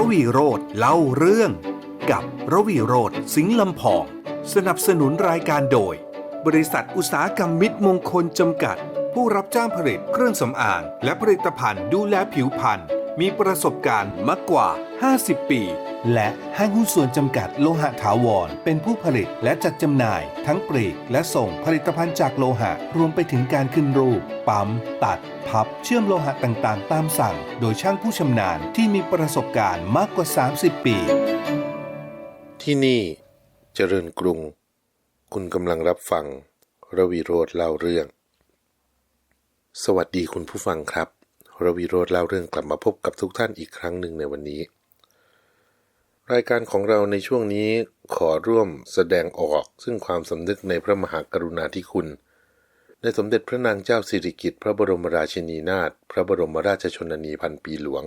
ระวีโรธเล่าเรื่อง กับระวีโรธสิงห์ลำพอง สนับสนุนรายการโดย บริษัทอุตสาหกรรมมิตรมงคลจำกัด ผู้รับจ้างผลิตเครื่องสำอาง และผลิตภัณฑ์ดูแลผิวพรรณ มีประสบการณ์มากกว่า 50 ปี และห้างหุ้นส่วนจำกัดโลหะถาวร เป็นผู้ผลิตและจัดจำหน่าย ทั้งปลีกและส่งผลิตภัณฑ์จากโลหะ รวมไปถึงการขึ้นรูป ปั๊ม ตัด พับ เชื่อมโลหะต่างๆ ตามสั่ง โดยช่างผู้ชำนาญที่มีประสบการณ์มากกว่า 30 ปี ที่นี่เจริญกรุง คุณกำลังรับฟังระวีโรธเล่าเรื่อง สวัสดีคุณผู้ฟังครับ ระวีโรธเล่าเรื่องกลับมาพบกับทุกท่านอีกครั้งหนึ่งในวันนี้ รายการของเราในช่วงนี้ขอร่วมแสดงออกซึ่งความสำนึกในพระมหากรุณาธิคุณ ในสมเด็จพระนางเจ้าสิริกิติ์พระบรมราชินีนาถพระบรมราชชนนีพันปีหลวง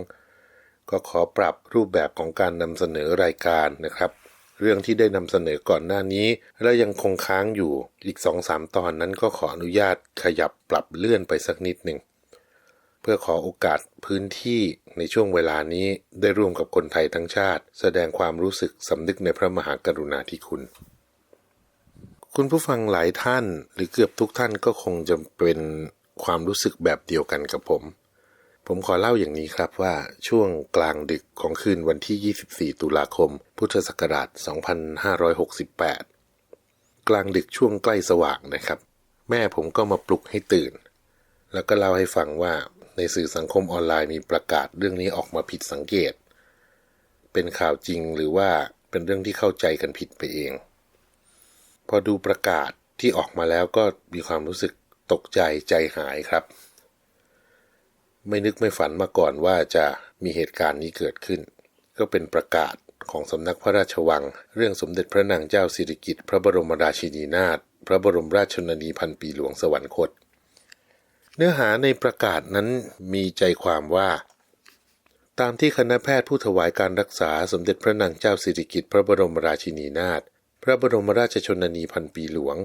ก็ขอปรับรูปแบบของการนำเสนอรายการนะครับ เรื่องที่ได้นำเสนอก่อนหน้านี้ และยังคงค้างอยู่อีกสองสามตอนนั้นก็ขออนุญาตขยับปรับเลื่อนไปสักนิดหนึ่ง เพื่อขอโอกาสพื้นที่ในช่วงเวลานี้ได้ร่วมกับคนไทยทั้งชาติ แสดงความรู้สึกสำนึกในพระมหากรุณาธิคุณ คุณผู้ฟังหลายท่านหรือเกือบทุกท่านก็คงจะเป็นความรู้สึกแบบเดียวกันกับผม ผมขอเล่าอย่างนี้ครับว่าช่วงกลางดึกของคืนวันที่ 24 ตุลาคม พุทธศักราช 2568 กลางดึกช่วงใกล้สว่างนะครับ แม่ผมก็มาปลุกให้ตื่น แล้วก็เล่าให้ฟังว่า ในสื่อสังคมออนไลน์มีประกาศเรื่องนี้ออกมาผิดสังเกต เป็นข่าวจริงหรือว่าเป็นเรื่องที่เข้าใจกันผิดไปเอง พอดูประกาศที่ออกมาแล้วก็มีความรู้สึกตกใจใจหายครับ ไม่นึกไม่ฝันมาก่อนว่าจะมีเหตุการณ์นี้เกิดขึ้น ก็เป็นประกาศของสำนักพระราชวัง เรื่องสมเด็จพระนางเจ้าสิริกิติ์พระบรมราชินีนาถพระบรมราชชนนีพันปีหลวงสวรรคต เนื้อหาในประกาศนั้นมีใจความว่า ตามที่คณะแพทย์ผู้ถวายการรักษาสมเด็จพระนางเจ้าสิริกิติ์พระบรมราชินีนาถพระบรมราชชนนีพันปีหลวง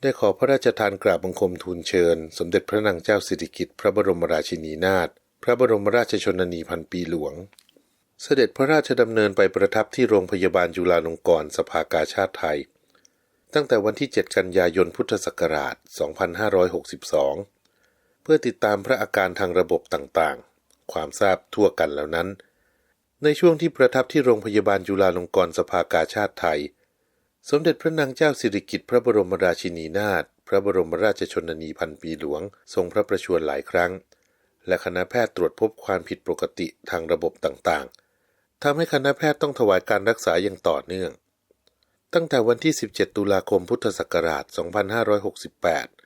ได้ขอพระราชทานกราบบังคมทูลเชิญ สมเด็จพระนางเจ้าสิริกิติ์พระบรมราชินีนาถพระบรมราชชนนีพันปีหลวง เสด็จพระราชดำเนินไปประทับที่โรงพยาบาลจุฬาลงกรณ์สภากาชาติไทย ตั้งแต่วันที่ 7 กันยายนพุทธศักราช 2562 เพื่อติดตามพระอาการทางระบบต่างๆ ความทราบทั่วกันแล้วนั้น ในช่วงที่ประทับที่โรงพยาบาลจุฬาลงกรณ์สภากาชาติไทย สมเด็จพระนางเจ้าสิริกิติ์พระบรมราชินีนาถพระบรมราชชนนีพันปีหลวง ทรงพระประชวรหลายครั้ง และคณะแพทย์ตรวจพบความผิดปกติทางระบบต่างๆทำให้คณะแพทย์ต้องถวายการรักษาอย่างต่อเนื่อง ตั้งแต่วันที่ 17 ตุลาคมพุทธศักราช 2568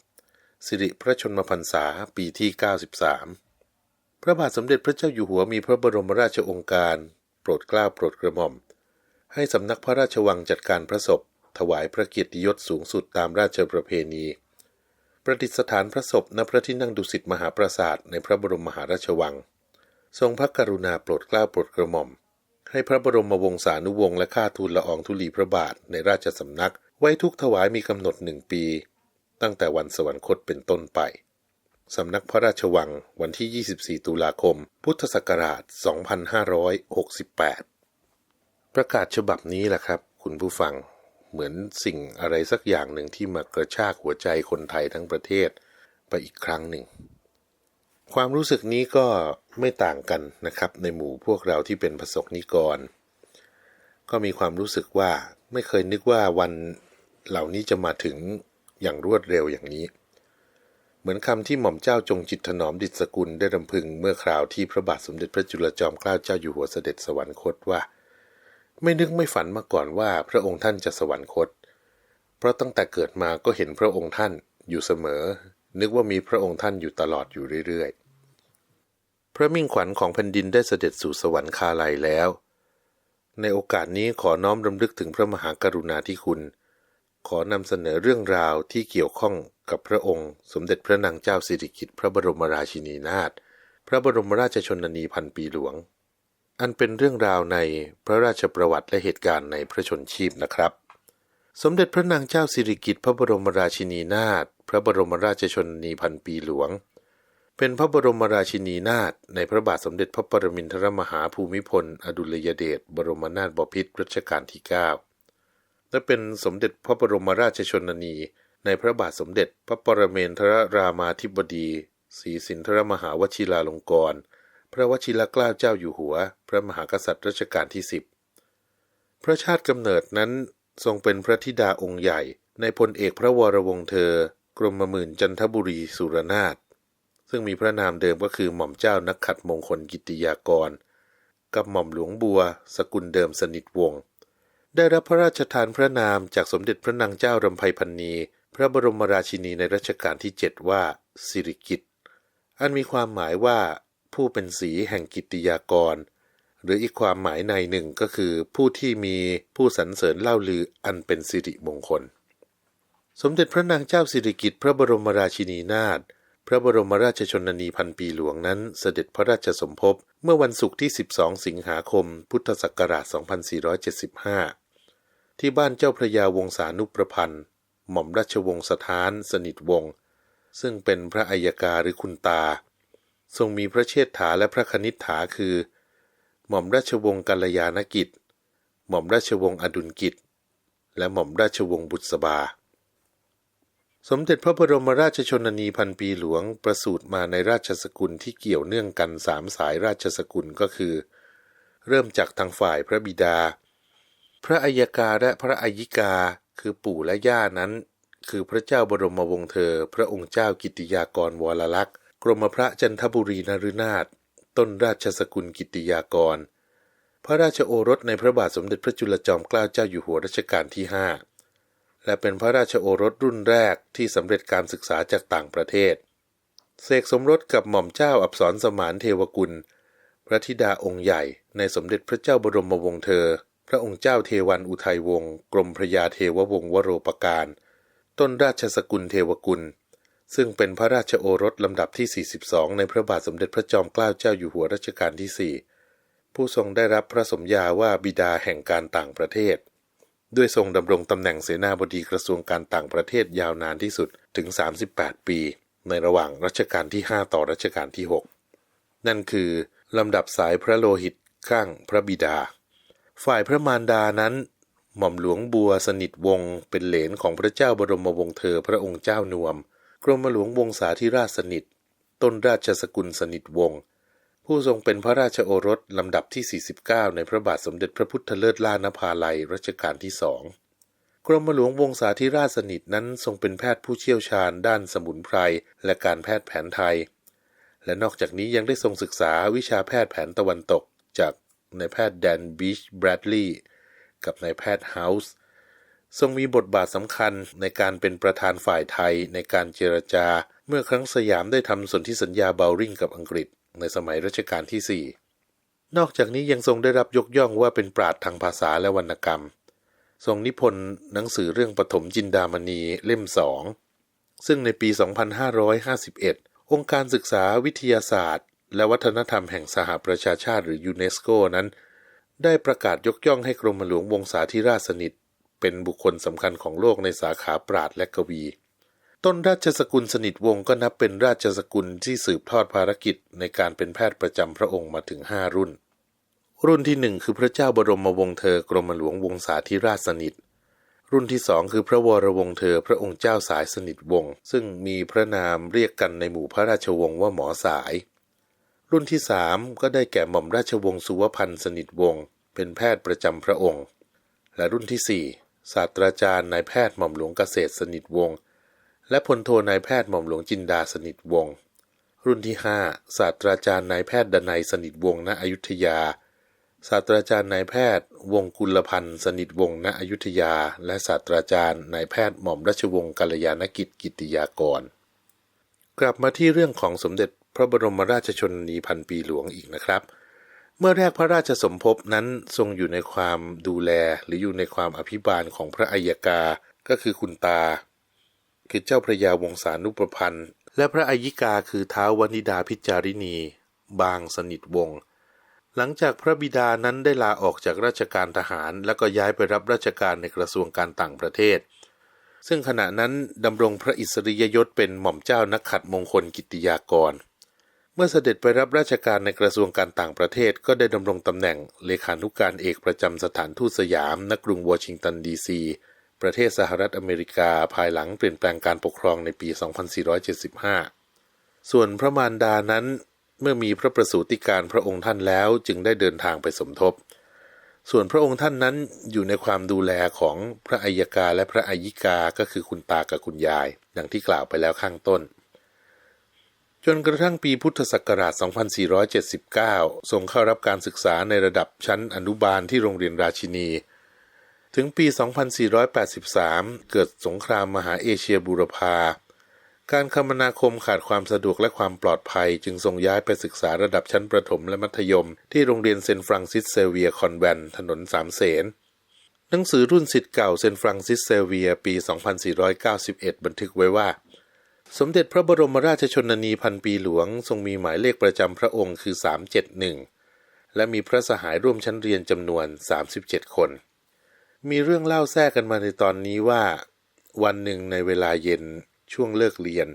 สิริพระชนมพรรษาปีที่ 93 พระบาทสมเด็จพระเจ้าอยู่หัวมีพระบรมราชองค์การ โปรดเกล้าโปรดกระหม่อม ให้สำนักพระราชวังจัดการพระศพ ถวายพระเกียรติยศสูงสุดตามราชประเพณี ประดิษฐานพระศพณพระที่นั่งดุสิตมหาปราสาทในพระบรมมหาราชวัง ทรงพระกรุณาโปรดเกล้าโปรดกระหม่อม ให้พระบรมวงศานุวงศ์และข้าทูลละอองธุลีพระบาทในราชสำนัก ไว้ทุกถวายมีกำหนดหนึ่งปี ตั้งแต่วันสวรรคตเป็นต้นไป สำนักพระราชวังวันที่ 24 ตุลาคม พุทธศักราช 2568 ประกาศฉบับนี้แหละครับ คุณผู้ฟังเหมือนสิ่งอะไรสักอย่างหนึ่งที่มากระชากหัวใจคนไทยทั้งประเทศไปอีกครั้งหนึ่ง ความรู้สึกนี้ก็ไม่ต่างกันนะครับ ในหมู่พวกเราที่เป็นประสบนิกร ก็มีความรู้สึกว่าไม่เคยนึกว่าวันเหล่านี้จะมาถึง อย่างรวดเร็วอย่างนี้ เหมือนคำที่หม่อมเจ้าจงจิตถนอมดิษกุลได้รำพึงเมื่อคราวที่พระบาทสมเด็จพระจุลจอมเกล้าเจ้าอยู่หัวเสด็จสวรรคตว่า ไม่นึกไม่ฝันมาก่อนว่าพระองค์ท่านจะสวรรคต เพราะตั้งแต่เกิดมาก็เห็นพระองค์ท่านอยู่เสมอ นึกว่ามีพระองค์ท่านอยู่ตลอดอยู่เรื่อยๆ พระมิ่งขวัญของแผ่นดินได้เสด็จสู่สวรรคาลัยแล้ว ในโอกาสนี้ขอน้อมรำลึกถึงพระมหากรุณาธิคุณ ขอนำเสนอเรื่องราวที่เกี่ยวข้องกับพระองค์ สมเด็จพระนางเจ้าสิริกิติ์พระบรมราชินีนาถพระบรมราชชนนีพันปีหลวง อันเป็นเรื่องราวในพระราชประวัติและเหตุการณ์ในพระชนชีพนะครับ สมเด็จพระนางเจ้าสิริกิติ์พระบรมราชินีนาถพระบรมราชชนนีพันปีหลวง เป็นพระบรมราชินีนาถในพระบาทสมเด็จพระปรมินทรมหาภูมิพล อดุลยเดชบรมนาถบพิตรรัชกาลที่ 9 และเป็นสมเด็จพระบรมราชชนนี ในพระบาทสมเด็จพระปรเมนทรรามาธิบดีศรีสินทรมหาวชิราลงกรณพระวชิรเกล้าเจ้าอยู่หัว พระมหากษัตริย์รัชกาลที่สิบพระชาติกำเนิดนั้นทรงเป็นพระธิดาองค์ใหญ่ ในพลเอกพระวรวงศ์เธอ กรมหมื่นจันทบุรีสุรนาถซึ่งมีพระนามเดิมก็คือหม่อมเจ้านักขัดมงคลกิติยากร กับหม่อมหลวงบัว สกุลเดิมสนิทวงศ์ ได้รับพระราชทานพระนามจากสมเด็จพระนางเจ้ารำไพพันนี พระบรมราชินีในรัชกาลที่ 7 ว่า สิริกิตอันมีความหมายว่า ผู้เป็นสีแห่งกิตติยากร หรืออีกความหมายในหนึ่งก็คือ ผู้ที่มีผู้สรรเสริญเล่าลืออันเป็นสิริมงคล สมเด็จพระนางเจ้าสิริกิติ์พระบรมราชินีนาถพระบรมราชชนนีพันปีหลวงนั้นเสด็จพระราชสมภพเมื่อวันศุกร์ที่ 12 สิงหาคม พุทธศักราช 2475 ที่บ้านเจ้าพระยาวงศานุประพันธ์ หม่อมราชวงศ์สถานสนิทวงศ์ซึ่งเป็นพระอัยกาหรือคุณตา ทรงมีพระเชษฐาและพระคณิษฐาคือ หม่อมราชวงศ์กัลยาณกิจ หม่อมราชวงศ์อดุลกิจ และหม่อมราชวงศ์บุษบา สมเด็จพระบรมราชชนนีพันปีหลวงประสูติมาในราชสกุลที่เกี่ยวเนื่องกันสามสายราชสกุลก็คือ เริ่มจากทางฝ่ายพระบิดา พระอัยกาและพระอัยิกาคือปู่และย่านั้น คือพระเจ้าบรมวงศ์เธอ พระองค์เจ้ากิติยากรวรลักษ์กรมพระจันทบุรีนฤนาถต้นราชสกุลกิติยากร พระราชโอรสในพระบาทสมเด็จพระจุลจอมเกล้าเจ้าอยู่หัวรัชกาลที่5และเป็นพระราชโอรสรุ่นแรกที่สำเร็จการศึกษาจากต่างประเทศ เสกสมรสกับหม่อมเจ้าอับสรสมานเทวกุล พระธิดาองค์ใหญ่ในสมเด็จพระเจ้าบรมวงศ์เธอ พระองค์เจ้าเทวันอุทัยวงศ์กรมพระยาเทววงศ์วโรปการ ต้นราชสกุลเทวกุล ซึ่งเป็นพระราชโอรสลำดับที่ 42 ในพระบาทสมเด็จพระจอมเกล้าเจ้าอยู่หัวรัชกาลที่ 4 ผู้ทรงได้รับพระสมญาว่าบิดาแห่งการต่างประเทศ ด้วยทรงดำรงตำแหน่งเสนาบดีกระทรวงการต่างประเทศยาวนานที่สุดถึง 38 ปี ในระหว่างรัชกาลที่ 5 ต่อรัชกาลที่ 6 นั่นคือลำดับสายพระโลหิตข้างพระบิดา ฝ่ายพระมารดานั้น หม่อมหลวงบัวสนิทวงศ์เป็นเหลนของพระเจ้าบรมวงศ์เธอพระองค์เจ้านวม กรมหลวงวงศาธิราชสนิท ต้นราชสกุลสนิทวงศ์ผู้ทรงเป็นพระราชโอรสลำดับที่ 49 ในพระบาทสมเด็จพระพุทธเลิศล่านภาลัยรัชกาลที่สองกรมหลวงวงศาธิราชสนิทนั้นทรงเป็นแพทย์ผู้เชี่ยวชาญด้านสมุนไพรและการแพทย์แผนไทย และนอกจากนี้ยังได้ทรงศึกษาวิชาแพทย์แผนตะวันตก จาก นายแพทย์แดนบีชแบรดลีย์กับนายแพทย์เฮาส์ทรงมีบทบาทสำคัญในการเป็นประธานฝ่ายไทยในการเจรจา เมื่อครั้งสยามได้ทำสนธิสัญญาเบลริงกับอังกฤษ ในสมัยรัชกาลที่ 4 นอกจากนี้ยังทรงได้รับยกย่องว่าเป็นปราชญ์ทางภาษาและวรรณกรรม ทรงนิพนธ์หนังสือเรื่องปฐมจินดามณีเล่มสองซึ่งในปี 2551 องค์การศึกษาวิทยาศาสตร์ และวัฒนธรรมแห่งสหประชาชาติหรือยูเนสโกนั้น ได้ประกาศยกย่องให้กรมหลวงวงศาธิราชสนิท เป็นบุคคลสำคัญของโลกในสาขาปราชญ์และกวี ต้นราชสกุลสนิทวงศ์ก็นับเป็นราชสกุลที่สืบทอดภารกิจในการเป็นแพทย์ประจำพระองค์มาถึง 5 รุ่น รุ่นที่หนึ่งคือพระเจ้าบรมวงศ์เธอกรมหลวงวงศาธิราชสนิทรุ่นที่สองคือพระวรวงศ์เธอพระองค์เจ้าสายสนิทวงศ์ซึ่งมีพระนามเรียกกันในหมู่พระราชวงศ์ว่าหมอสาย รุ่นที่สามก็ได้แก่หม่อมราชวงศ์สุวพันธ์สนิทวงศ์เป็นแพทย์ประจำพระองค์ และรุ่นที่สี่ศาสตราจารย์นายแพทย์หม่อมหลวงเกษตรสนิทวงศ์และพลโทนายแพทย์หม่อมหลวงจินดาสนิทวงศ์รุ่นที่ห้าศาสตราจารย์นายแพทย์ดนัยสนิทวงศ์ณอยุธยา ศาสตราจารย์นายแพทย์ วงกุลพันธ์สนิทวงศ์ณอยุธยา และศาสตราจารย์นายแพทย์หม่อมราชวงศ์กัลยาณกิจกิติยากร กลับมาที่เรื่องของสมเด็จ พระบรมราชชนนีพันปีหลวงอีกนะครับ เมื่อแรกพระราชสมภพนั้นทรงอยู่ในความดูแลหรืออยู่ในความอภิบาลของพระอัยกา ก็คือคุณตา คือเจ้าพระยาวงศานุประพันธ์ และพระอัยิกาคือท้าววนิดาพิจาริณี บางสนิทวงศ์หลังจากพระบิดานั้นได้ลาออกจากราชการทหาร แล้วก็ย้ายไปรับราชการในกระทรวงการต่างประเทศ ซึ่งขณะนั้นดำรงพระอิสริยยศเป็นหม่อมเจ้านักขัดมงคลกิติยากร มื่อเสด็จไปรับราชการในกระทรวงการต่างประเทศก็ได้ดำรงตำแหน่งเลขานุการเอกประจำสถานทูตสยามณกรุงวอชิงตันดีซีประเทศสหรัฐอเมริกาภายหลังเปลี่ยนแปลงการปกครองในปี 2475 ส่วนพระมารดานั้นเมื่อมีพระประสูติการพระองค์ท่านแล้วจึงได้เดินทางไปสมทบ ส่วนพระองค์ท่านนั้นอยู่ในความดูแลของพระอัยกาและพระอัยิกาก็คือคุณตากับคุณยาย ดังที่กล่าวไปแล้วข้างต้น จนกระทั่งปีพุทธศักราช 2479 ทรงเข้ารับการศึกษาในระดับชั้นอนุบาลที่โรงเรียนราชินี ถึงปี 2483 เกิดสงครามมหาเอเชียบูรพา การคมนาคมขาดความสะดวกและความปลอดภัย จึงทรงย้ายไปศึกษาระดับชั้นประถมและมัธยม ที่โรงเรียนเซนฟรังซิสเซเวียคอนแวนถนนสามเสนหนังสือรุ่นสิทธิ์เก่าเซนฟรังซิสเซเวียปี 2491 บันทึกไว้ว่า สมเด็จพระบรมราชชนนีพันปีหลวง ทรงมีหมายเลขประจำพระองค์คือ 371 และมีพระสหายร่วมชั้นเรียนจำนวน 37 คน มีเรื่องเล่าแทรกกันมาในตอนนี้ว่า วันหนึ่งในเวลาเย็นช่วงเลิกเรียน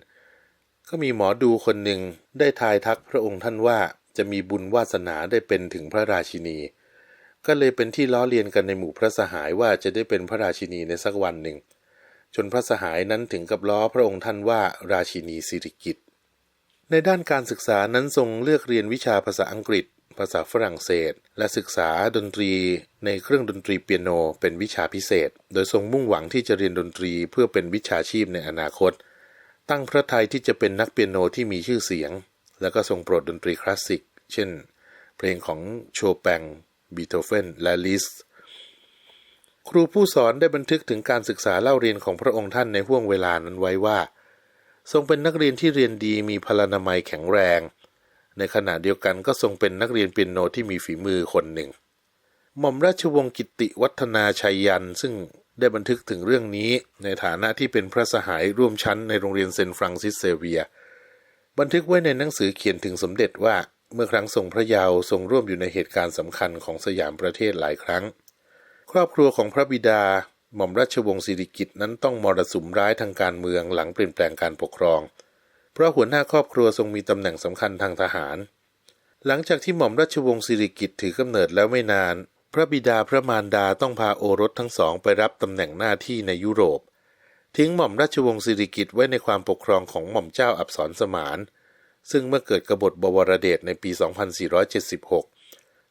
ก็มีหมอดูคนหนึ่งได้ทายทักพระองค์ท่านว่าจะมีบุญวาสนาได้เป็นถึงพระราชินี ก็เลยเป็นที่ล้อเลียนกันในหมู่พระสหายว่าจะได้เป็นพระราชินีในสักวันหนึ่ง จนพระสหายนั้นถึงกับล้อพระองค์ท่านว่าราชินีสิริกิตในด้านการศึกษานั้นทรงเลือกเรียนวิชาภาษาอังกฤษ ภาษาฝรั่งเศส และศึกษาดนตรีในเครื่องดนตรีเปียโน เป็นวิชาพิเศษ โดยทรงมุ่งหวังที่จะเรียนดนตรีเพื่อเป็นวิชาชีพในอนาคต ตั้งพระทัยที่จะเป็นนักเปียโนที่มีชื่อเสียง แล้วก็ทรงโปรดดนตรีคลาสสิก เช่น เพลงของโชแปงบีโธเฟนและลิสต์ ครูผู้สอนได้บันทึกถึงการศึกษาเล่าเรียนของพระองค์ท่านในห่วงเวลานั้นไว้ว่า ทรงเป็นนักเรียนที่เรียนดีมีพลานามัยแข็งแรง ในขณะเดียวกันก็ทรงเป็นนักเรียนเปียโนที่มีฝีมือคนหนึ่ง หม่อมราชวงศ์กิติวัฒนาชัยยันซึ่งได้บันทึกถึงเรื่องนี้ในฐานะที่เป็นพระสหายร่วมชั้นในโรงเรียนเซนฟรังซิสเซเวีย บันทึกไว้ในหนังสือเขียนถึงสมเด็จว่าเมื่อครั้งทรงพระเยาว์ทรงร่วมอยู่ในเหตุการณ์สำคัญของสยามประเทศหลายครั้ง ครอบครัวของพระบิดา หม่อมราชวงศ์สิริกิตนั้นต้องมรสุมร้ายทางการเมืองหลังเปลี่ยนแปลงการปกครอง เพราะหัวหน้าครอบครัวทรงมีตำแหน่งสำคัญทางทหาร หลังจากที่หม่อมราชวงศ์สิริกิตถือกำเนิดแล้วไม่นาน พระบิดาพระมารดาต้องพาโอรสทั้งสองไปรับตำแหน่งหน้าที่ในยุโรป ทิ้งหม่อมราชวงศ์สิริกิตไว้ในความปกครองของหม่อมเจ้าอับสรสมาน ซึ่งเมื่อเกิดกบฏบวรเดชในปี 2476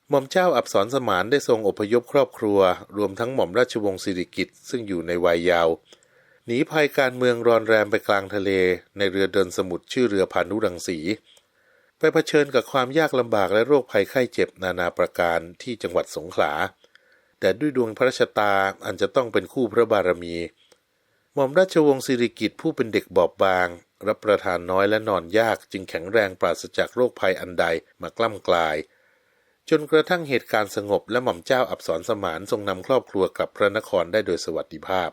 หม่อมเจ้าอับสรสมานได้ทรงอพยพครอบครัว รวมทั้งหม่อมราชวงศ์สิริกิติ์ซึ่งอยู่ในวัยยาวหนีภัยการเมืองรอนแรมไปกลางทะเล ในเรือเดินสมุทรชื่อเรือพานุรังสี ไปเผชิญกับความยากลำบากและโรคภัยไข้เจ็บนานาประการที่จังหวัดสงขลา แต่ด้วยดวงพระชะตาอันจะต้องเป็นคู่พระบารมี หม่อมราชวงศ์สิริกิติ์ผู้เป็นเด็กบอบบาง รับประทานน้อยและนอนยากจึงแข็งแรงปราศจากโรคภัยอันใดมากล้ำกลาย จนกระทั่งเหตุการณ์สงบและหม่อมเจ้าอับสรสมานทรงนำครอบครัวกลับพระนครได้โดยสวัสดิภาพ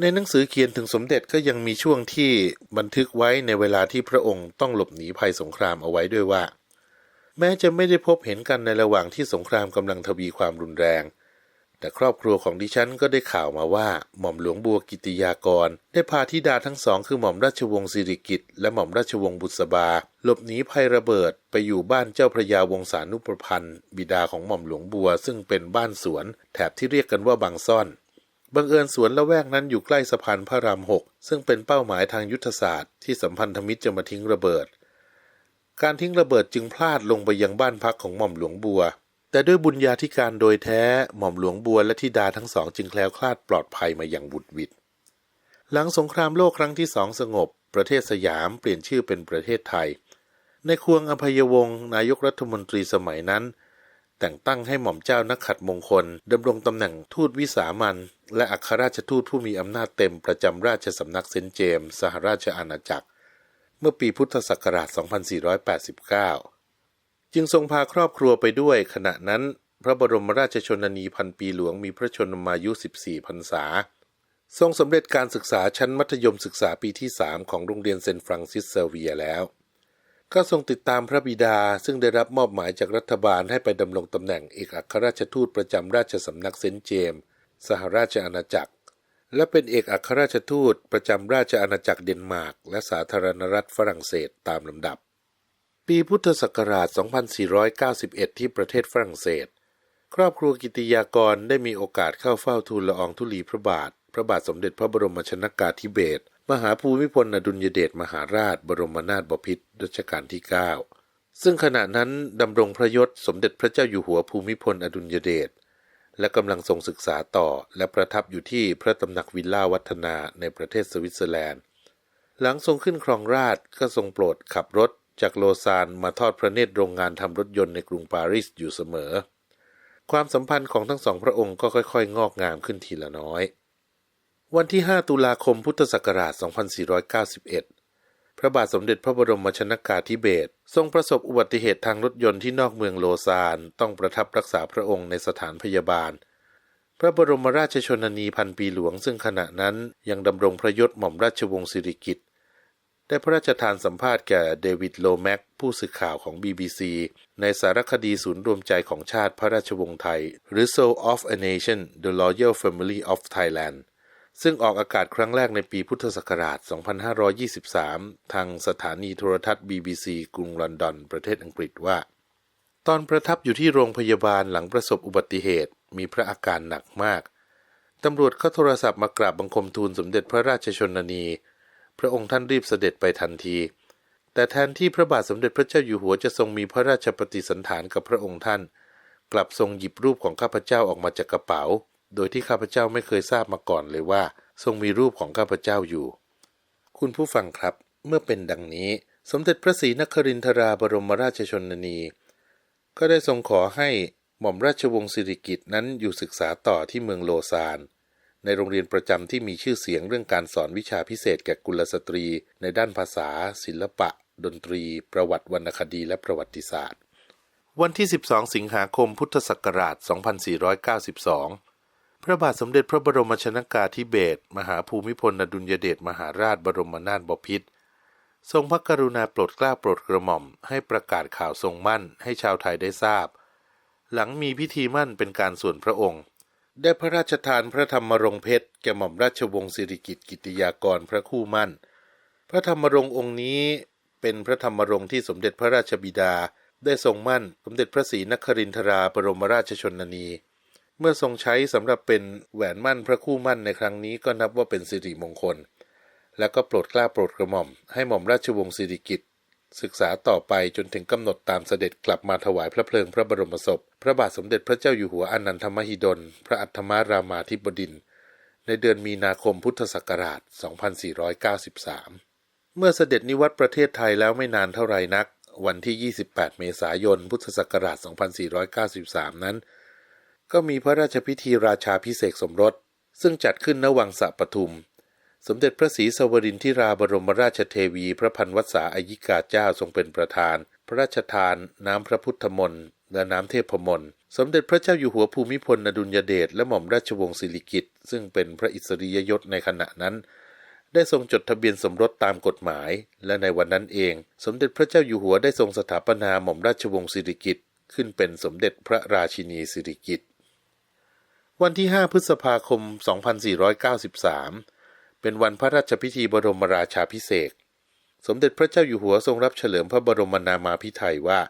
ในหนังสือเขียนถึงสมเด็จก็ยังมีช่วงที่บันทึกไว้ในเวลาที่พระองค์ต้องหลบหนีภัยสงครามเอาไว้ด้วยว่า แม้จะไม่ได้พบเห็นกันในระหว่างที่สงครามกำลังทวีความรุนแรง แต่ครอบครัวของดิฉันก็ได้ข่าวมาว่า หม่อมหลวงบัวกิติยากร ได้พาธิดาทั้งสองคือหม่อมราชวงศ์สิริกิติ์และหม่อมราชวงศ์บุษบา หลบหนีภัยระเบิดไปอยู่บ้านเจ้าพระยาวงศานุประพันธ์ บิดาของหม่อมหลวงบัวซึ่งเป็นบ้านสวน แถบที่เรียกกันว่าบางซ่อนบังเอิญสวนละแวกนั้นอยู่ใกล้สะพานพระรามหกซึ่งเป็นเป้าหมายทางยุทธศาสตร์ที่สัมพันธมิตรจะมาทิ้งระเบิด การทิ้งระเบิดจึงพลาดลงไปยังบ้านพักของหม่อมหลวงบัว แต่ด้วยบุญญาธิการโดยแท้หม่อมหลวงบัวและธิดาทั้งสองจึงแคล้วคลาดปลอดภัยมาอย่างบุดวิดหลังสงครามโลกครั้งที่สองสงบ ประเทศสยามเปลี่ยนชื่อเป็นประเทศไทย ในควงอภัยวงศ์นายกรัฐมนตรีสมัยนั้น แต่งตั้งให้หม่อมเจ้านักขัดมงคลดำรงตำแหน่งทูตวิสามันและอัครราชทูตผู้มีอำนาจเต็มประจำราชสำนักเซนเจมส์สหราชอาณาจักร เมื่อปีพุทธศักราช 2489 จึงทรงพาครอบครัวไปด้วย ขณะนั้น พระบรมราชชนนีพันปีหลวงมีพระชนมายุ 14พรรษา ทรงสำเร็จการศึกษาชั้นมัธยมศึกษาปีที่ 3 ของโรงเรียนเซนฟรังซิสเซเวียแล้ว ก็ทรงติดตามพระบิดาซึ่งได้รับมอบหมายจากรัฐบาลให้ไปดำรงตำแหน่งเอกอัครราชทูตประจำราชสำนักเซนเจม สหราชอาณาจักร และเป็นเอกอัครราชทูตประจำราชอาณาจักรเดนมาร์ก และสาธารณรัฐฝรั่งเศสตามลำดับ ปีพุทธศักราช 2491 ที่ประเทศฝรั่งเศส ครอบครัวกิติยากรได้มีโอกาสเข้าเฝ้าทูลละอองธุลีพระบาท พระบาทสมเด็จพระบรมชนากาธิเบศรมหาภูมิพลอดุลยเดชมหาราช บรมนาถบพิตรรัชกาลที่ 9 ซึ่งขณะนั้นดำรงพระยศสมเด็จพระเจ้าอยู่หัวภูมิพลอดุลยเดชและกำลังทรงศึกษาต่อและประทับอยู่ที่พระตำหนักวิลล่าวัฒนาในประเทศสวิตเซอร์แลนด์ หลังทรงขึ้นครองราชก็ทรงโปรดขับรถ จากโลซานมาทอดพระเนตรโรงงานทำรถยนต์ในกรุงปารีสอยู่เสมอ ความสัมพันธ์ของทั้งสองพระองค์ก็ค่อยๆ งอกงามขึ้นทีละน้อย วันที่ 5 ตุลาคมพุทธศักราช 2491 พระบาทสมเด็จพระบรมชนากาธิเบศรทรงประสบอุบัติเหตุทางรถยนต์ที่นอกเมืองโลซานต้องประทับรักษาพระองค์ในสถานพยาบาล พระบรมราชชนนีพันปีหลวงซึ่งขณะนั้นยังดำรงพระยศหม่อมราชวงศ์สิริกิติ์ ได้พระราชทานสัมภาษณ์แก่เดวิดโลแม็ก ผู้สื่อข่าวของ BBC ในสารคดีศูนย์รวมใจของชาติพระราชวงศ์ไทย หรือ Soul of a Nation The Royal Family of Thailand ซึ่งออกอากาศครั้งแรกในปีพุทธศักราช 2523 ทางสถานีโทรทัศน์ BBC กรุงลอนดอน ประเทศอังกฤษว่า ตอนประทับอยู่ที่โรงพยาบาลหลังประสบอุบัติเหตุ มีพระอาการหนักมาก ตำรวจเข้าโทรศัพท์มากราบบังคมทูลสมเด็จพระราชชนนี พระองค์ท่านรีบเสด็จไปทันที แต่แทนที่พระบาทสมเด็จพระเจ้าอยู่หัวจะทรงมีพระราชปฏิสันถานกับพระองค์ท่าน กลับทรงหยิบรูปของข้าพเจ้าออกมาจากกระเป๋า โดยที่ข้าพเจ้าไม่เคยทราบมาก่อนเลยว่า ทรงมีรูปของข้าพเจ้าอยู่ คุณผู้ฟังครับ เมื่อเป็นดังนี้ สมเด็จพระศรีนครินทราบรมราชชนนี ก็ได้ทรงขอให้หม่อมราชวงศ์สิริกิตนั้นอยู่ศึกษาต่อที่เมืองโลซาน ในโรงเรียนประจำที่มีชื่อเสียงเรื่องการสอนวิชาพิเศษแก่กุลสตรี ในด้านภาษา ศิลปะ ดนตรี ประวัติวรรณคดีและประวัติศาสตร์ วันที่ 12 สิงหาคมพุทธศักราช 2492 พระบาทสมเด็จพระบรมชนากาธิเบศรมหาภูมิพลอดุลยเดชมหาราชบรมนาถบพิตรทรงพระกรุณาโปรดเกล้าโปรดกระหม่อม ให้ประกาศข่าวทรงมั่นให้ชาวไทยได้ทราบ หลังมีพิธีมั่นเป็นการส่วนพระองค์ ได้พระราชทานพระธรรมรงเพชรแก่หม่อมราชวงศ์สิริกิติกิติยากรพระคู่มั่น พระธรรมรงองค์นี้เป็นพระธรรมรงที่สมเด็จพระราชบิดา ได้ทรงมั่นสมเด็จพระศรีนครินทราบรมราชชนนี เมื่อทรงใช้สำหรับเป็นแหวนมั่นพระคู่มั่นในครั้งนี้ก็นับว่าเป็นสิริมงคล และก็โปรดกล้าโปรดกระหม่อมให้หม่อมราชวงศ์สิริกิติ ศึกษาต่อไปจนถึงกำหนดตามเสด็จกลับมาถวายพระเพลิงพระบรมศพ พระบาทสมเด็จพระเจ้าอยู่หัวอนันทมหิดล พระอัฏมารามาธิบดิน ในเดือนมีนาคมพุทธศักราช 2493 เมื่อเสด็จนิวัตประเทศไทยแล้วไม่นานเท่าไรนัก วันที่ 28 เมษายน พุทธศักราช 2493 นั้น ก็มีพระราชพิธีราชาพิเศษสมรส ซึ่งจัดขึ้นณวังสะปทุม สมเด็จพระศรีสวรินทิราบรมราชเทวี พระพันวษาอายิกาเจ้าทรงเป็นประธาน พระราชทาน น้ำพระพุทธมนต์และน้ำเทพมนต์สมเด็จพระเจ้าอยู่หัวภูมิพลอดุลยเดชและหม่อมราชวงศ์สิริกิติ์ซึ่งเป็นพระอิสริยยศในขณะนั้น ได้ทรงจดทะเบียนสมรสตามกฎหมาย และในวันนั้นเอง สมเด็จพระเจ้าอยู่หัวได้ทรงสถาปนาหม่อมราชวงศ์สิริกิติ์ขึ้นเป็นสมเด็จพระราชินีสิริกิติ์วันที่ 5 พฤษภาคม 2493 เป็นวันพระราชพิธีบรมราชาพิเศษสมเด็จพระเจ้าอยู่หัวทรงรับเฉลิมพระบรมนามาภิไธยว่า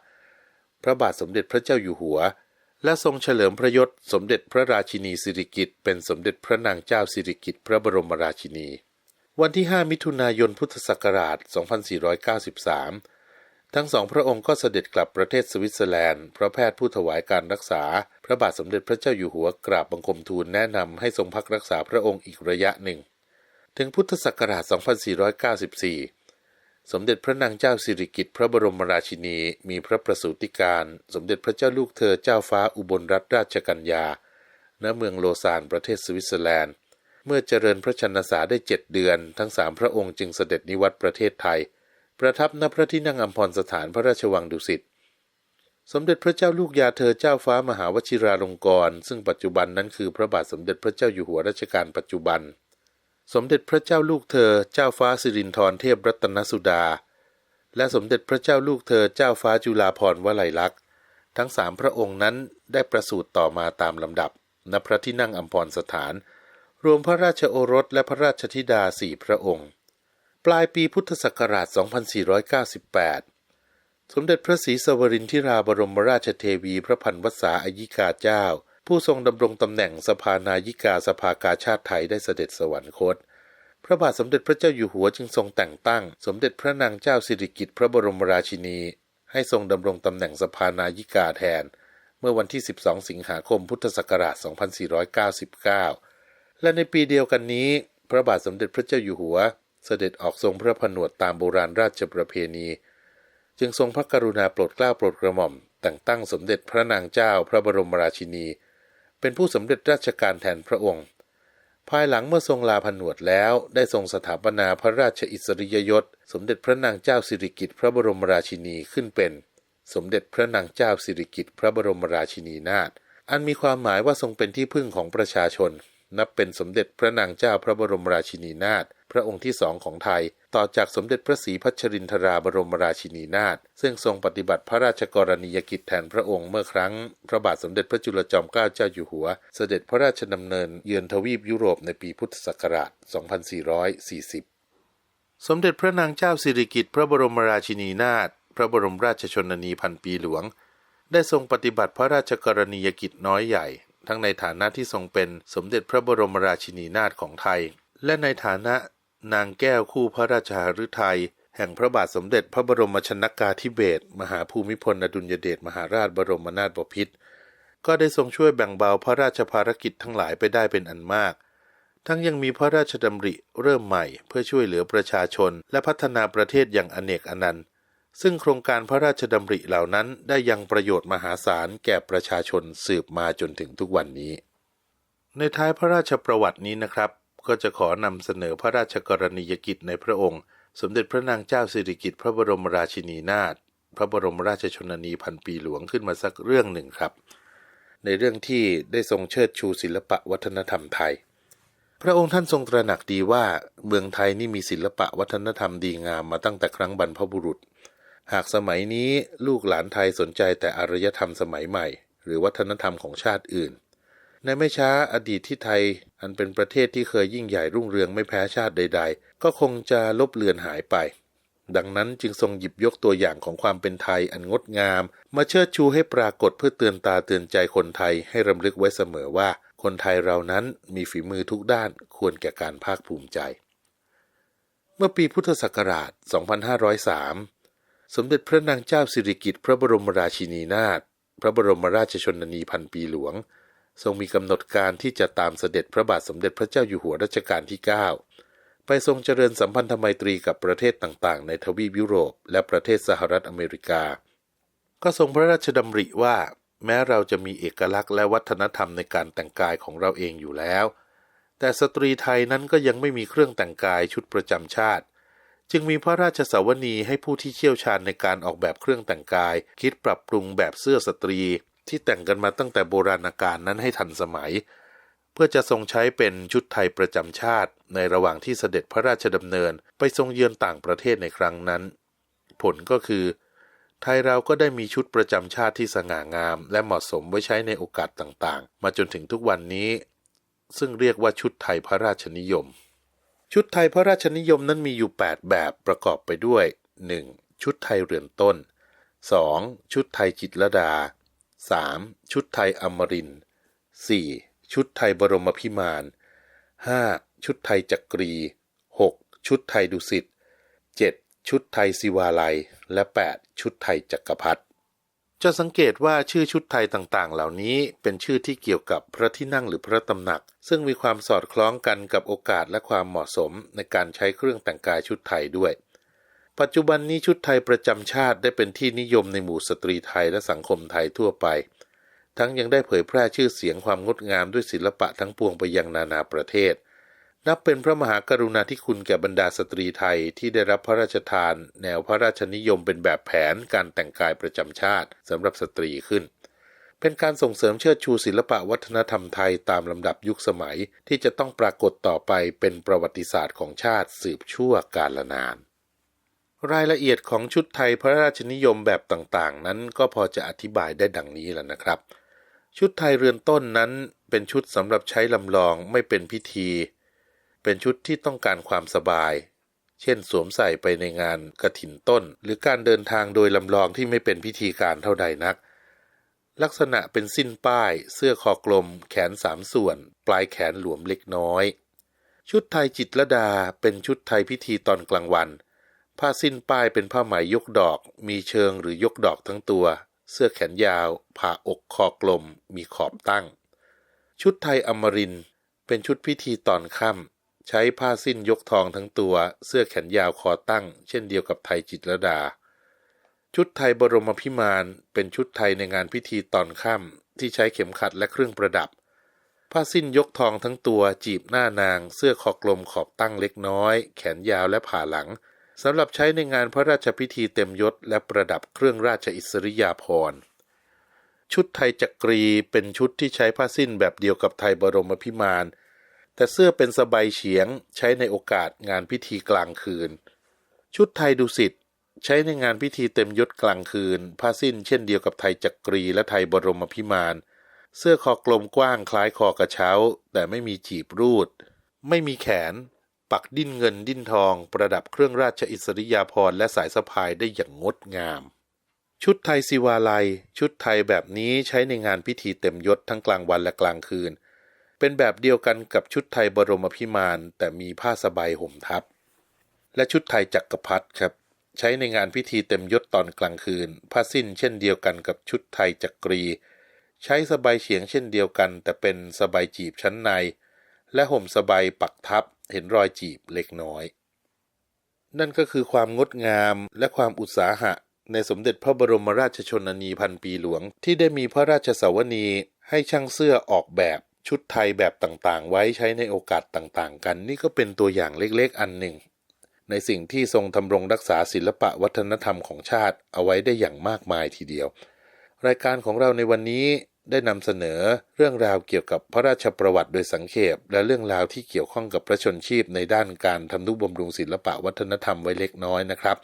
พระบาทสมเด็จพระเจ้าอยู่หัว และทรงเฉลิมพระยศสมเด็จพระราชินีสิริกิติ์เป็นสมเด็จพระนางเจ้าสิริกิติ์พระบรมราชินี วันที่ 5 มิถุนายนพุทธศักราช 2493 ทั้งสองพระองค์ก็เสด็จกลับประเทศสวิตเซอร์แลนด์เพราะแพทย์ผู้ถวายการรักษา พระบาทสมเด็จพระเจ้าอยู่หัวกราบบังคมทูลแนะนำให้ทรงพักรักษาพระองค์อีกระยะหนึ่ง ถึงพุทธศักราช 2494 สมเด็จพระนางเจ้าสิริกิติ์พระบรมราชินี มีพระประสูติการ สมเด็จพระเจ้าลูกเธอเจ้าฟ้าอุบลรัตนราชกัญญา ณ เมืองโลซานประเทศสวิตเซอร์แลนด์ เมื่อเจริญพระชนสาได้เจ็ดเดือน ทั้งสามพระองค์จึงเสด็จนิวัตประเทศไทย ประทับณพระที่นั่งอัมพรสถานพระราชวังดุสิต สมเด็จพระเจ้าลูกยาเธอเจ้าฟ้ามหาวชิราลงกรณ์ซึ่งปัจจุบันนั้นคือพระบาทสมเด็จพระเจ้าอยู่หัวรัชกาลปัจจุบัน สมเด็จพระเจ้าลูกเธอเจ้าฟ้าสิรินธรเทพรัตนสุดา และสมเด็จพระเจ้าลูกเธอเจ้าฟ้าจุฬาภรณ์วลัยลักษณ์ ทั้งสามพระองค์นั้นได้ประสูติต่อมาตามลำดับณพระที่นั่งอัมพรสถาน รวมพระราชโอรสและพระราชธิดาสี่พระองค์ ปลายปีพุทธศักราช 2498 สมเด็จพระศรีสวรินทิราบรมราชเทวีพระพันวษาอายิกาเจ้า ผู้ทรงดำรงตำแหน่งสภานายิกาสภากาชาติไทยได้เสด็จสวรรคต พระบาทสมเด็จพระเจ้าอยู่หัวจึงทรงแต่งตั้ง สมเด็จพระนางเจ้าสิริกิติ์พระบรมราชินี ให้ทรงดำรงตำแหน่งสภานายิกาแทน เมื่อวันที่ 12 สิงหาคมพุทธศักราช 2499 และในปีเดียวกันนี้ พระบาทสมเด็จพระเจ้าอยู่หัว เสด็จออกทรงพระผนวดตามโบราณราชประเพณี จึงทรงพระกรุณาโปรดเกล้าโปรดกระหม่อมแต่งตั้งสมเด็จพระนางเจ้าพระบรมราชินี เป็นผู้สำเร็จราชการแทนพระองค์ ภายหลังเมื่อทรงลาผนวดแล้วได้ทรงสถาปนาพระราชอิสริยยศ สมเด็จพระนางเจ้าสิริกิติ์พระบรมราชินีขึ้นเป็น สมเด็จพระนางเจ้าสิริกิติ์พระบรมราชินีนาถอันมีความหมายว่าทรงเป็นที่พึ่งของประชาชน นับเป็นสมเด็จพระนางเจ้าพระบรมราชินีนาถพระองค์ที่สองของไทย ต่อจากสมเด็จพระศรีพัชรินทราบรมราชินีนาถซึ่งทรงปฏิบัติพระราชกรณียกิจแทนพระองค์เมื่อครั้ง พระบาทสมเด็จพระจุลจอมเกล้าเจ้าอยู่หัว เสด็จพระราชดำเนินเยือนทวีปยุโรปในปีพุทธศักราช 2440 สมเด็จพระนางเจ้าสิริกิติ์พระบรมราชินีนาถพระบรมราชชนนีพันปีหลวง ได้ทรงปฏิบัติพระราชกรณียกิจน้อยใหญ่ ทั้งในฐานะที่ทรงเป็นสมเด็จพระบรมราชินีนาถของไทย และในฐานะ นางแก้วคู่พระราชาฤทัยแห่งพระบาทสมเด็จพระบรมชนกาธิเบศรมหาภูมิพลอดุลยเดชมหาราชบรมนาถบพิตรก็ได้ทรงช่วยแบ่งเบาพระราชภารกิจทั้งหลายไปได้เป็นอันมาก ทั้งยังมีพระราชดำริเริ่มใหม่เพื่อช่วยเหลือประชาชน และพัฒนาประเทศอย่างอเนกอนันต์ ซึ่งโครงการพระราชดำริเหล่านั้นได้ยังประโยชน์มหาศาลแก่ประชาชนสืบมาจนถึงทุกวันนี้ ในท้ายพระราชประวัตินี้นะครับ ก็จะขอนำเสนอพระราชกรณียกิจในพระองค์ สมเด็จพระนางเจ้าสิริกิติ์พระบรมราชินีนาถพระบรมราชชนนีพันปีหลวงขึ้นมาสักเรื่องหนึ่งครับ ในเรื่องที่ได้ทรงเชิดชูศิลปะวัฒนธรรมไทย พระองค์ท่านทรงตระหนักดีว่าเมืองไทยนี่มีศิลปะวัฒนธรรมดีงามมาตั้งแต่ครั้งบรรพบุรุษ หากสมัยนี้ลูกหลานไทยสนใจแต่อารยธรรมสมัยใหม่ หรือวัฒนธรรมของชาติอื่น ในไม่ช้าอดีตที่ไทย อันเป็นประเทศที่เคยยิ่งใหญ่รุ่งเรืองไม่แพ้ชาติใด ๆ ก็คงจะลบเลือนหายไป ดังนั้นจึงทรงหยิบยกตัวอย่างของความเป็นไทยอันงดงาม มาเชิดชูให้ปรากฏเพื่อเตือนตาเตือนใจคนไทยให้รำลึกไว้เสมอว่า คนไทยเรานั้นมีฝีมือทุกด้านควรแก่การภาคภูมิใจ เมื่อปีพุทธศักราช 2503 สมเด็จพระนางเจ้าสิริกิติ์พระบรมราชินีนาถพระบรมราชชนนีพันปีหลวง ทรงมีกำหนดการที่จะตามเสด็จพระบาทสมเด็จพระเจ้าอยู่หัวรัชกาลที่ 9 ไปทรงเจริญสัมพันธไมตรีกับประเทศต่างๆ ในทวีปยุโรป และประเทศสหรัฐอเมริกา ก็ทรงพระราชดำริว่า แม้เราจะมีเอกลักษณ์และวัฒนธรรมในการแต่งกายของเราเองอยู่แล้ว แต่สตรีไทยนั้นก็ยังไม่มีเครื่องแต่งกายชุดประจำชาติ จึงมีพระราชสาวนีให้ผู้ที่เชี่ยวชาญในการออกแบบเครื่องแต่งกาย คิดปรับปรุงแบบเสื้อสตรี ที่แต่งกันมาตั้งแต่โบราณกาลนั้นให้ทันสมัย เพื่อจะทรงใช้เป็นชุดไทยประจำชาติ ในระหว่างที่เสด็จพระราชดำเนินไปทรงเยือนต่างประเทศในครั้งนั้น ผลก็คือ ไทยเราก็ได้มีชุดประจำชาติที่สง่างาม และเหมาะสมไว้ใช้ในโอกาสต่างๆ มาจนถึงทุกวันนี้ ซึ่งเรียกว่าชุดไทยพระราชนิยม ชุดไทยพระราชนิยมนั้นมีอยู่ 8 แบบประกอบไปด้วย 1. ชุดไทยเรือนต้น 2. ชุดไทยจิตรดา 3. ชุดไทยอมริน 4. ชุดไทยบรมพิมาน 5. ชุดไทยจักรี 6. ชุดไทยดุสิต 7. ชุดไทยศิวาลัย และ 8. ชุดไทยจักรพรรดิจะสังเกตว่าชื่อชุดไทยต่างๆ เหล่านี้เป็นชื่อที่เกี่ยวกับพระที่นั่งหรือพระตำหนัก ซึ่งมีความสอดคล้องกันกับโอกาสและความเหมาะสมในการใช้เครื่องแต่งกายชุดไทยด้วย ปัจจุบันนี้ชุดไทยประจำชาติได้เป็นที่นิยมในหมู่สตรีไทยและสังคมไทยทั่วไป ทั้งยังได้เผยแพร่ชื่อเสียงความงดงามด้วยศิลปะทั้งปวงไปยังนานาประเทศ นับเป็นพระมหากรุณาธิคุณแก่บรรดาสตรีไทยที่ได้รับพระราชทาน แนวพระราชนิยมเป็นแบบแผนการแต่งกายประจำชาติสำหรับสตรีขึ้น เป็นการส่งเสริมเชิดชูศิลปะวัฒนธรรมไทยตามลำดับยุคสมัยที่จะต้องปรากฏต่อไปเป็นประวัติศาสตร์ของชาติสืบชั่วกาลนาน รายละเอียดของชุดไทยพระราชนิยมแบบต่างๆ นั้นก็พอจะอธิบายได้ดังนี้แล้วนะครับ ชุดไทยเรือนต้นนั้นเป็นชุดสำหรับใช้ลำลองไม่เป็นพิธี เป็นชุดที่ต้องการความสบาย เช่นสวมใส่ไปในงานกระถินต้น หรือการเดินทางโดยลำลองที่ไม่เป็นพิธีการเท่าใดนัก ลักษณะเป็นสิ้นป้าย เสื้อคอกลม แขนสามส่วน ปลายแขนหลวมเล็กน้อย ชุดไทยจิตรดาเป็นชุดไทยพิธีตอนกลางวัน ผ้าสิ้นป้ายเป็นผ้าไหมยกดอก มีเชิงหรือยกดอกทั้งตัว เสื้อแขนยาว ผ่าอกคอกลม มีขอบตั้ง ชุดไทยอมรินเป็นชุดพิธีตอนค่ำใช้ผ้าสิ้นยกทองทั้งตัว เสื้อแขนยาวคอตั้ง เช่นเดียวกับไทยจิตรดา ชุดไทยบรมพิมานเป็นชุดไทยในงานพิธีตอนค่ำที่ใช้เข็มขัดและเครื่องประดับ ผ้าสิ้นยกทองทั้งตัว จีบหน้านาง เสื้อคอกลมขอบตั้งเล็กน้อย แขนยาวและผ่าหลัง สำหรับใช้ในงานพระราชพิธีเต็มยศและประดับเครื่องราชอิสริยาภรณ์ชุดไทยจักรีเป็นชุดที่ใช้ผ้าสิ้นแบบเดียวกับไทยบรมพิมานแต่เสื้อเป็นสบายเฉียงใช้ในโอกาสงานพิธีกลางคืน ชุดไทยดุสิตใช้ในงานพิธีเต็มยศกลางคืน ผ้าสิ้นเช่นเดียวกับไทยจักรีและไทยบรมพิมานเสื้อคอกลมกว้างคล้ายคอกระเช้า แต่ไม่มีจีบรูด ไม่มีแขน ปักดิ้นเงินดิ้นทอง ประดับเครื่องราชอิสริยาภรณ์และสายสะพายได้อย่างงดงาม ชุดไทยศิวาลัย ชุดไทยแบบนี้ใช้ในงานพิธีเต็มยศทั้งกลางวันและกลางคืน เป็นแบบเดียวกันกับชุดไทยบรมพิมานแต่มีผ้าสบายห่มทับ และชุดไทยจักรพรรดิครับใช้ในงานพิธีเต็มยศตอนกลางคืน ผ้าสิ้นเช่นเดียวกันกับชุดไทยจักรี ใช้สบายเฉียงเช่นเดียวกัน แต่เป็นสบายจีบชั้นใน และห่มสบายปักทับเห็นรอยจีบเล็กน้อย นั่นก็คือความงดงามและความอุตสาหะ ในสมเด็จพระบรมราชชนนีพันปีหลวง ที่ได้มีพระราชสวนีให้ช่างเสื้อออกแบบชุดไทยแบบต่างๆ ไว้ใช้ในโอกาสต่างๆ กัน นี่ก็เป็นตัวอย่างเล็กๆ อันหนึ่ง ในสิ่งที่ทรงทำรงรักษาศิลปะวัฒนธรรมของชาติเอาไว้ได้อย่างมากมายทีเดียว รายการของเราในวันนี้ ได้นำเสนอเรื่องราวเกี่ยวกับพระราชประวัติโดยสังเขปและเรื่องราวที่เกี่ยวข้องกับพระชนชีพในด้านการทำนุบำรุงศิลปะวัฒนธรรมไว้เล็กน้อยนะครับ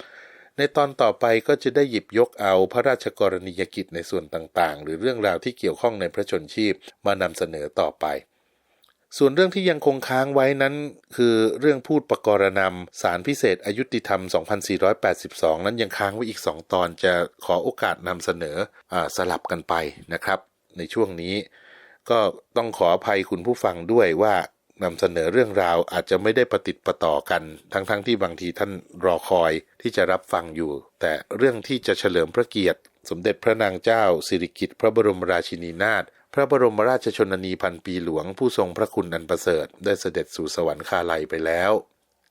ในตอนต่อไปก็จะได้หยิบยกเอาพระราชกรณียกิจในส่วนต่างๆ หรือเรื่องราวที่เกี่ยวข้องในพระชนชีพมานำเสนอต่อไป ส่วนเรื่องที่ยังคงค้างไว้นั้น คือเรื่องพูดประกรณำสารพิเศษอายุติธรรม 2482 นั้นยังค้างไว้อีก 2 ตอนจะขอโอกาสนำเสนออสลับกันไปนะครับ ในช่วงนี้ ก็ต้องขออภัยคุณผู้ฟังด้วยว่านำเสนอเรื่องราวอาจจะไม่ได้ประติดประต่อกัน ทั้งๆทที่บางทีท่านรอคอยที่จะรับฟังอยู่ แต่เรื่องที่จะเฉลิมพระเกียรติ สมเด็จพระนางเจ้า สิริกิติ์พระบรมราชินีนาถพระบรมราชชนนีพันปีหลวงผู้ทรงพระคุณอันประเสริฐ ได้เสด็จสู่สวรรคาลัยไปแล้ว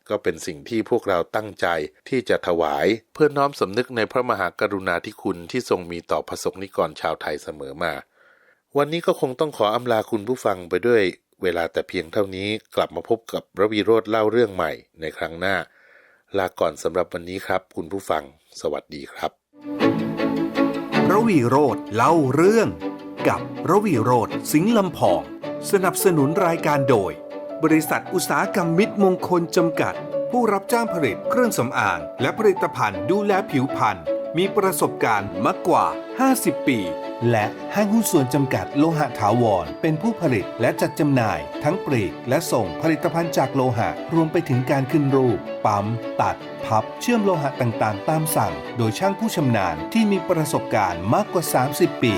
ก็เป็นสิ่งที่พวกเราตั้งใจที่จะถวาย เพื่อน้อมสำนึกในพระมหากรุณาธิคุณที่ทรงมีต่อพระสงฆ์นิกรชาวไทยเสมอมา วันนี้ก็คงต้องขออำลาคุณผู้ฟังไปด้วยเวลาแต่เพียงเท่านี้กลับมาพบกับระวีโรธเล่าเรื่องใหม่ในครั้งหน้า ลาก่อนสำหรับวันนี้ครับ คุณผู้ฟัง สวัสดีครับระวีโรธเล่าเรื่อง กับระวีโรธสิงห์ลำพอง สนับสนุนรายการโดย บริษัทอุตสาหกรรมมิตรมงคลจำกัด ผู้รับจ้างผลิตเครื่องสำอาง และผลิตภัณฑ์ดูแลผิวพรรณ มีประสบการณ์มากกว่า 50 ปี และห้างหุ้นส่วนจำกัดโลหะถาวร เป็นผู้ผลิตและจัดจำหน่าย ทั้งปลีกและส่งผลิตภัณฑ์จากโลหะ รวมไปถึงการขึ้นรูป ปั๊ม ตัด พับ เชื่อมโลหะต่างๆ ตามสั่ง โดยช่างผู้ชำนาญที่มีประสบการณ์มากกว่า 30 ปี